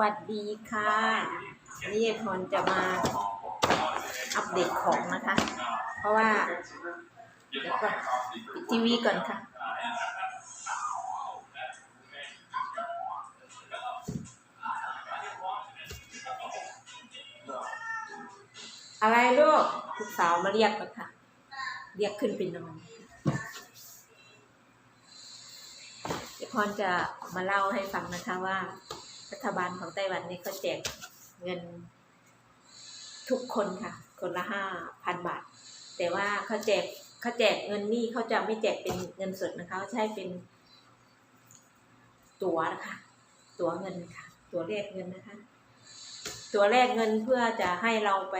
วัสดีค่ะวันนี่ยายพรจะมาอัปเดตของนะคะ เพราะว่าเดี๋ยวก่อนปิดทีวีก่อนค่ะ อะไรลูกลูกสาวมาเรียกแล้วค่ะ เรียกขึ้นไปนอนเดี๋ยวพรจะมาเล่าให้ฟังนะคะว่า รัฐบาลของไต้หวันนี่เขาแจกเงินทุกคนค่ะ คนละห้าพันบาท แต่ว่าเขาแจกเขาแจกเงินนี่เขาจะไม่แจกเป็นเงินสดนะคะเขาใช้เป็น ตั๋วนะคะ ตั๋วเงินค่ะ ตั๋วแลกเงินนะคะ ตั๋วแลกเงินเพื่อจะให้เราไป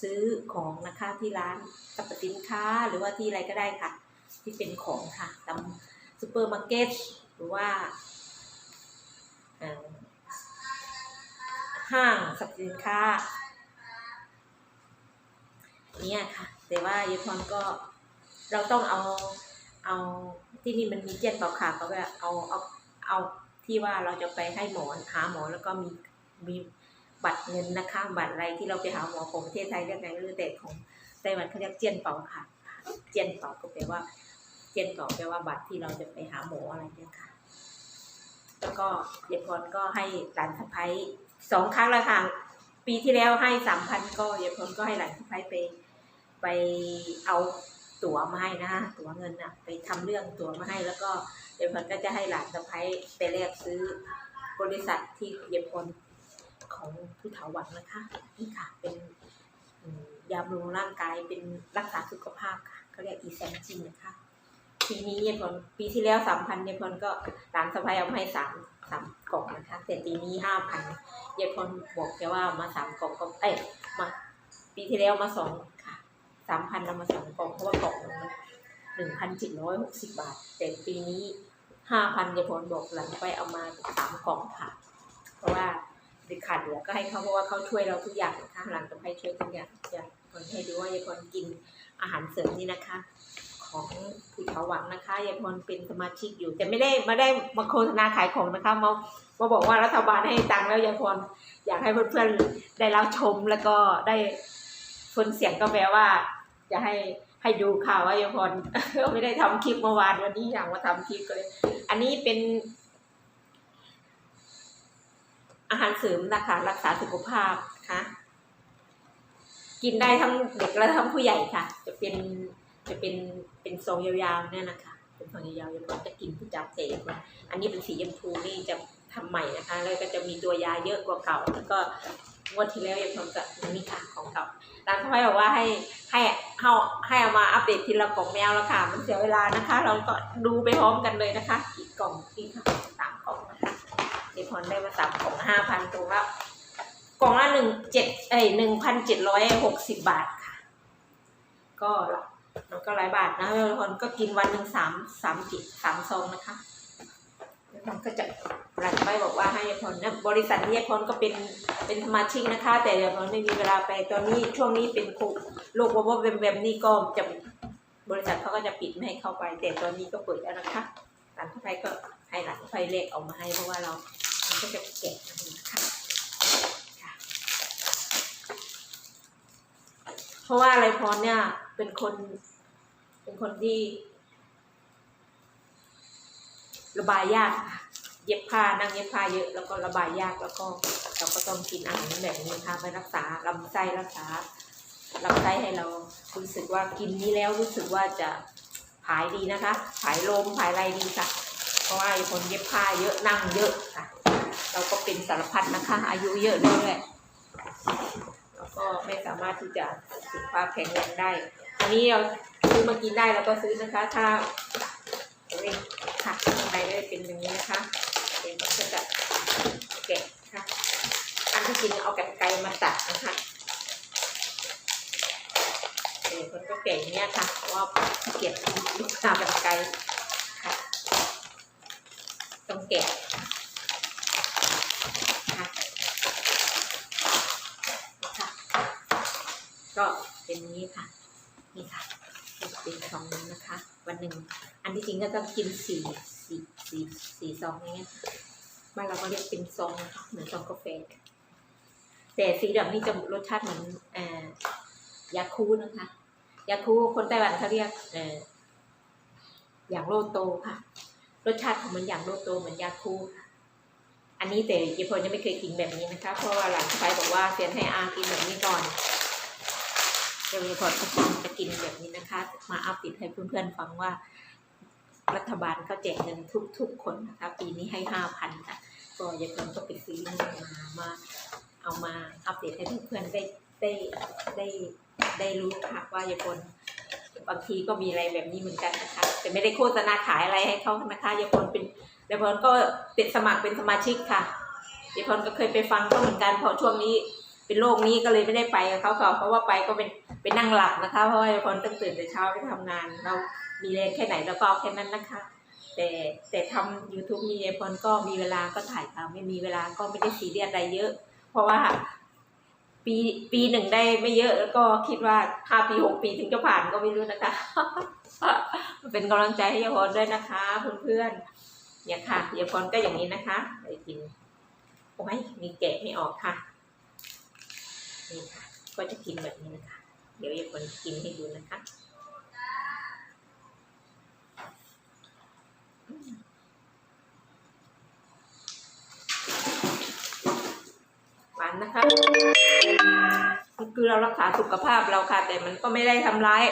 ซื้อของนะคะที่ร้านสรรพสินค้าหรือว่าที่อะไรก็ได้ค่ะ ที่เป็นของค่ะตามซูเปอร์มาร์เก็ตหรือว่า ห้างสรรพสินค้าเนี่ยค่ะ แต่ว่ายายพรก็เราต้องเอาเอาที่นี่มันมีเจ็ดเปล่าค่ะก็แบบเอาเอาเอาที่ว่าเราจะไปให้หมอหาหมอแล้วก็มีมีบัตรเงินนะคะบัตรอะไรที่เราไปหาหมอของประเทศไทยเรียกไงไม่รู้แต่ของไต้หวันเขาเรียกเจียนเปาค่ะ เจียนเปาก็แปลว่า เจียนเปาแปลว่าบัตรที่เราจะไปหาหมออะไรเนี่ยค่ะ แล้วก็ยายพรก็ให้หลานสะพ้ย สองครั้งแล้วค่ะ ปีที่แล้วให้สามพันก็ยายพรก็ให้หลานสะพ้ายไป ไปเอาตั๋วมาให้นะตั๋วเงินอะไปทำเรื่องตั๋วมาให้ แล้วก็ยายพรก็จะให้หลานสะพ้ายไปแลกซื้อบริษัทที่ยายพรของผู้เฒ่าหวังนะคะนี่ค่ะเป็นยาบำรุงร่างกายเป็นรักษาสุขภาพค่ะเขาเรียกอีแซนจินนะคะปีนี้ยายพรปีที่แล้วสามพันยายพรก็หลานสะพ้ายเอามาให้สาม กล่องนะคะ แต่ปีนี้ห้าพันยายพรบอกแค่ว่ามาสามกล่องก็เอ้ยมาปีที่แล้วมาสองค่ะสามพันเอามาสองกล่องเพราะว่ากล่องหนึ่งพันเจ็ดร้อยหกสิบบาท แต่ปีนี้ห้าพันยายพรบอกหลังไปเอามาสามกล่องค่ะ เพราะว่าเด็กขาดเหลือก็ให้เขาเพราะว่าเขาช่วยเราทุกอย่างนะคะหลังจะให้ช่วยทุกอย่างจะคนให้ดูว่ายายพรกินอาหารเสริมนี่นะคะ ของผู้เฒ่าวังนะคะยายพรเป็นสมาชิกอยู่ แต่ไม่ได้ม่ได้มาโฆษณาขายของนะคะมามาบอกว่ารัฐบาลให้ตังค์แล้วยายพรอยากให้เพื่อนๆได้รับชมแล้วก็ได้ทนเสียงก็แปลว่า จะให้ให้ดูข่าวว่ายายพรไม่ได้ทำคลิปเมื่อวานวันนี้อยากมาทำคลิปก็เลย อันนี้เป็น อาหารเสริมนะคะ รักษาสุขภาพค่ะกินได้ทั้งเด็กและทั้งผู้ใหญ่ค่ะ จะเป็น จะเป็นเป็นทรงยาวๆเนี่ยนะคะเป็นทรงยาวๆยายพรจะกินประจำเตะมาอันนี้เป็นสีชมพูนี่จะทำใหม่นะคะ แล้วก็จะมีตัวยาเยอะกว่าเก่า แล้วก็งวดที่แล้วยายพรจะมีค่ะของเก่าร้านเขาบอกว่าให้ให้เอาให้เอามาอัปเดตทีละกล่องแมวแล้วค่ะ มันเสียเวลานะคะ เราก็ดูไปพร้อมกันเลยนะคะอีกกล่องอีกค่ะสามกล่องนะคะยายพรได้มาสามกล่องห้าพันตรงละกล่องละหนึ่งเจ็ดเอ้ยหนึ่งพันเจ็ดร้อยหกสิบบาทค่ะ ก็ มันก็หลายบาทนะบางคนก็กินวันหนึ่งสามสามจิสามซองนะคะแล้วมันก็จะหลังไปบอกว่าให้ยาพรนะบริษัทนี้ยาพรก็เป็นเป็นสมาชิกนะคะ แต่ยายพรไม่มีเวลาไปตอนนี้ช่วงนี้เป็นโควิดโรคว่าเวมเวมนี่ก็จะบริษัทเขาก็จะปิดไม่ให้เข้าไป แต่ตอนนี้ก็เปิดแล้วนะคะหลังไปก็ให้หลังไปเลขออกมาให้เพราะว่าเรามันก็จะแกะนะคะค่ะเพราะว่าอะไรพรเนี่ย เป็นคน เป็นคนที่ ระบายยาก เย็บผ้านั่งเย็บผ้าเยอะ แล้วก็ระบายยากแล้วก็เราก็ต้องกินอาหารแบบนี้นะคะไปรักษาลำไส้รักษาลำไส้ให้เรารู้สึกว่ากินนี้แล้วรู้สึกว่าจะผายดีนะคะผายลมผายอะไรดีค่ะ เพราะว่าคนเย็บผ้าเยอะนั่งเยอะค่ะ เราก็เป็นสารพัดนะคะ อายุเยอะเรื่อยๆแล้วก็ไม่สามารถที่จะสุขภาพแข็งแรงได้ นี้เราซื้อมากินได้เราก็ซื้อนะคะ ถ้าเอ้ยค่ะข้างในได้เป็นอย่างนี้นะคะเดี๋ยวก็จะแกะค่ะอันที่จริงเอากันไกรมาตัดนะคะเดี๋ยวคนก็แกะอย่างเนี้ยค่ะเพราะว่าเก็บลูกค้ากันไกรค่ะต้องแกะค่ะคะก็เป็นนี้ค่ะ นี่ค่ะเป็นซองนี้นะคะ วันหนึ่ง อันที่จริงก็ต้องกินสี่สี่สี่สี่ซองอย่างเงี้ยบ้านเราก็เรียกเป็นซองนะคะเหมือนซองกาแฟ แต่สีเหลืองนี่จะรสชาติเหมือนอยาคูนะคะ ยาคูคนไต้หวันเขาเรียกอย่างโลโตค่ะ รสชาติของมันอย่างโลโตเหมือนยาคูค่ะอันนี้แต่ยายพลยังไม่เคยกินแบบนี้นะคะ เพราะว่าหลานชายบอกว่าเซียนให้อากินแบบนี้ก่อน เดี๋ยวเยายพลก็จะกินแบบนี้นะคะ มาอัปเดตให้เพื่อนๆฟังว่า รัฐบาลเขาแจกเงินทุกๆคนนะคะ ปีนี้ให้ห้าพันค่ะ ก็ยายพลก็ไปซื้อมามาเอามาอัปเดตให้เพื่อนๆได้ได้ได้ได้รู้ค่ะว่ายายพลบางทีก็มีอะไรแบบนี้เหมือนกันนะคะ แต่ไม่ได้โฆษณาขายอะไรให้เขานะคะยายพลเป็นยายพลก็เป็นสมัครเป็นสมาชิกค่ะยายพลก็เคยไปฟังเขาเหมือนกันพอช่วงนี้ เป็นโรคนี้ก็เลยไม่ได้ไปกับเขาค่ะเพราะว่าไปก็เป็นเป็นนั่งหลับนะคะ เพราะว่ายายพลต้องตื่นแต่เช้าไปทำงาน เรามีแรงแค่ไหนเราก็เอาแค่นั้นนะคะ แต่แต่ทำ YouTube มียายพลก็มีเวลาก็ถ่ายค่ะไม่มีเวลาก็ไม่ได้ซีเรียสอะไรเยอะ เพราะว่าปีปีหนึ่งได้ไม่เยอะแล้วก็คิดว่าห้าปีหกปีถึงจะผ่านก็ไม่รู้นะคะ เป็นกำลังใจให้ยายพรด้วยนะคะเพื่อนๆเนี่ยค่ะยายพรก็อย่างนี้นะคะไปกินโอ้ยมีแกะไม่ออกค่ะ นี่ค่ะ ก็จะกินแบบนี้นะคะ เดี๋ยวยายพรกินให้ดูนะคะหวานนะคะคือเรารักษาสุขภาพเราค่ะ แต่มันก็ไม่ได้ทำร้าย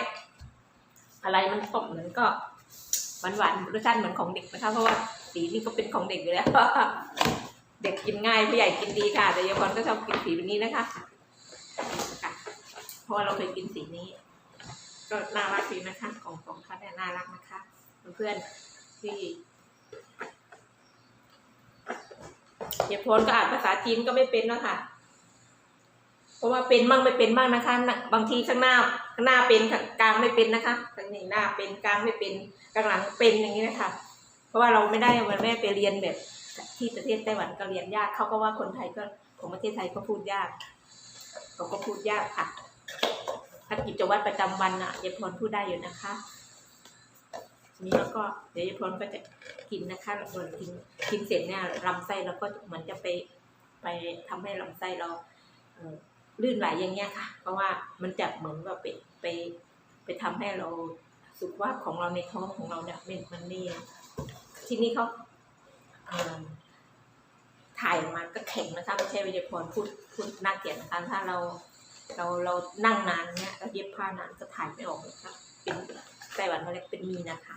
อะไรมันก็เหมือนก็หวานหวานรสชาติเหมือนของเด็กนะคะเพราะว่าสีนี่ก็เป็นของเด็กอยู่แล้วเด็กกินง่ายผู้ใหญ่กินดีค่ะ แต่ยายพรก็ชอบกินสีแบบนี้นะคะ ราะว่าเราเคยกินสีนี้ ก็น่ารักดีนะคะของของเขาเนี่ยน่ารักนะคะ เพื่อนๆที่ยายพรก็อ่านภาษาจีนก็ไม่เป็นแล้วค่ะ เพราะว่าเป็นบ้างไม่เป็นบ้างนะคะ บางทีข้างหน้าข้างหน้าเป็นกลางไม่เป็นนะคะข้างนี้หน้าเป็นกลางไม่เป็นกลางหลังเป็นอย่างนี้นะคะ เพราะว่าเราไม่ได้มันไม่ได้ไปเรียนแบบ ที่ประเทศไต้หวันก็เรียนยากเขาก็ว่าคนไทยก็ของประเทศไทยก็พูดยากเขาก็พูดยากค่ะ ถ้ากิจวัตรประจำวันอะยายพรพูดได้อยู่นะคะทีนี้แล้วก็เดี๋ยวยายพรก็จะกินนะคะพอกินกินเสร็จเนี่ยลำไส้เราก็เหมือนจะไปไปทำให้ลำไส้เราลื่นไหลอย่างเงี้ยค่ะ เพราะว่ามันจะเหมือนว่าไปไปไปทำให้เราสุขภาพของเราในท้องของเราเนี่ยมันมันนี่ที่นี่เขาถ่ายออกมาก็แข็งนะคะไม่ใช่วิทยพรพูดพูดน่าเกลียดนะคะถ้าเรา เราเรานั่งนานเนี่ยเราเย็บผ้านานก็ถ่ายไม่ออกนะคะเป็นไต้หวันเขาเรียกเป็นมีนะคะ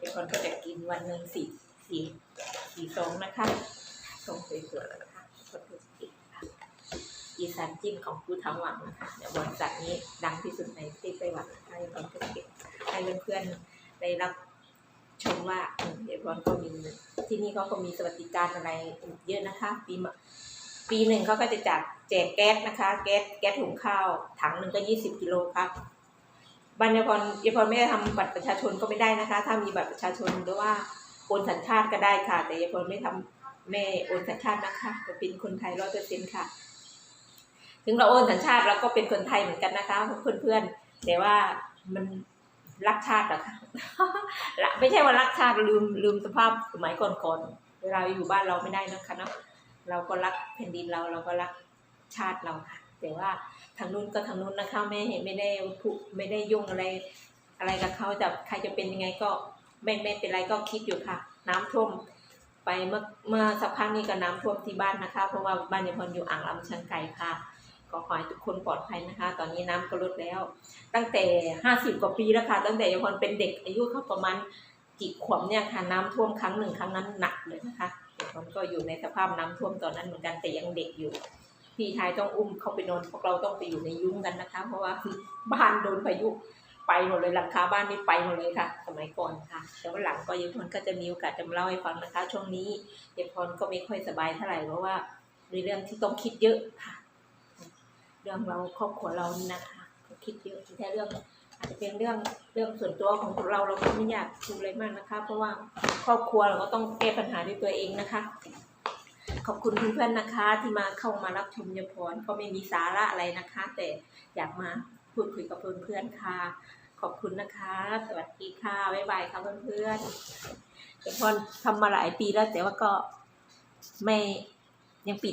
วิทยาพรก็จะกินวันหนึ่งสี่สี่สี่ซองนะคะซองสวยๆนะคะคนดูสิอีสานจิ้มของผู้ทำหวังนะคะเดี๋ยวบริษัทนี้ดังที่สุดในประเทศไต้หวันนะคะให้เราเก็บให้เพื่อนๆได้รับชมว่าเดี๋ยวบอลก็มีที่นี่เขาก็มีสวัสดิการอะไรเยอะนะคะปีมะ ปีหนึ่งเขาก็จะจัดแจกแก๊สนะคะ แก๊สแก๊สหุงข้าว ถังหนึ่งก็ยี่สิบกิโลครับบัญญพรยพรไม่ได้ทำบัตรประชาชนก็ไม่ได้นะคะ ถ้ามีบัตรประชาชนหรือว่าโอนสัญชาติก็ได้ค่ะ แต่ยพรไม่ทำไม่โอนสัญชาตินะคะจะเป็นคนไทยร้อยเปอร์เซ็นต์ค่ะ ถึงเราโอนสัญชาติเราก็เป็นคนไทยเหมือนกันนะคะเพื่อนๆแต่ว่ามันรักชาติหรอคะละไม่ใช่ว่ารักชาติลืมลืมสภาพสมัยก่อนๆเวลาอยู่บ้านเราไม่ได้นะคะเนาะ เราก็รักแผ่นดินเราเราก็รักชาติเราค่ะ แต่ว่าทางนู้นก็ทางนู้นนะคะไม่ไม่ได้ผูกไม่ได้ยุ่งอะไร อะไรกับเขาจะใครจะเป็นยังไงก็ไม่ไม่เป็นไรก็คิดอยู่ค่ะ น้ำท่วมไปเมื่อเมื่อสักพักนี้ก็น้ำท่วมที่บ้านนะคะ เพราะว่าบ้านยายพรอยู่อ่างลำชันไก่ค่ะ ก็ขอให้ทุกคนปลอดภัยนะคะ ตอนนี้น้ำก็ลดแล้ว ตั้งแต่ห้าสิบกว่าปีแล้วค่ะ ตั้งแต่ยายพรเป็นเด็กอายุเขาประมาณกี่ขวบเนี่ยค่ะน้ำท่วมครั้งหนึ่งครั้งนั้นหนักเลยนะคะ ยายพรก็อยู่ในสภาพน้ำท่วมตอนนั้นเหมือนกันแต่ยังเด็กอยู่ พี่ชายต้องอุ้มเขาไปนอนพวกเราต้องไปอยู่ในยุ้งกันนะคะ เพราะว่าบ้านโดนพายุไปหมดเลยหลังคาบ้านนี่ไปหมดเลยค่ะ สมัยก่อนค่ะแต่ว่าหลังก็ยายพรก็จะมีโอกาสจะมาเล่าให้ฟังนะคะ ช่วงนี้ยายพรก็ไม่ค่อยสบายเท่าไหร่เพราะว่ามีเรื่องที่ต้องคิดเยอะค่ะ เรื่องเราครอบครัวเรานี่นะคะ คิดเยอะแค่เรื่อง อาจจะเป็นเรื่องเรื่องส่วนตัวของเราเราก็ไม่อยากพูดอะไรมากนะคะ เพราะว่าครอบครัวเราก็ต้องแก้ปัญหาด้วยตัวเองนะคะ ขอบคุณเพื่อนๆนะคะ ที่มาเข้ามารับชมยพรก็ไม่มีสาระอะไรนะคะ แต่อยากมาพูดคุยกับเพื่อนๆค่ะ ขอบคุณนะคะ สวัสดีค่ะบ๊ายบายค่ะเพื่อนๆแต่พอทำมาหลายปีแล้วแต่ว่าก็ไม่ยังปิด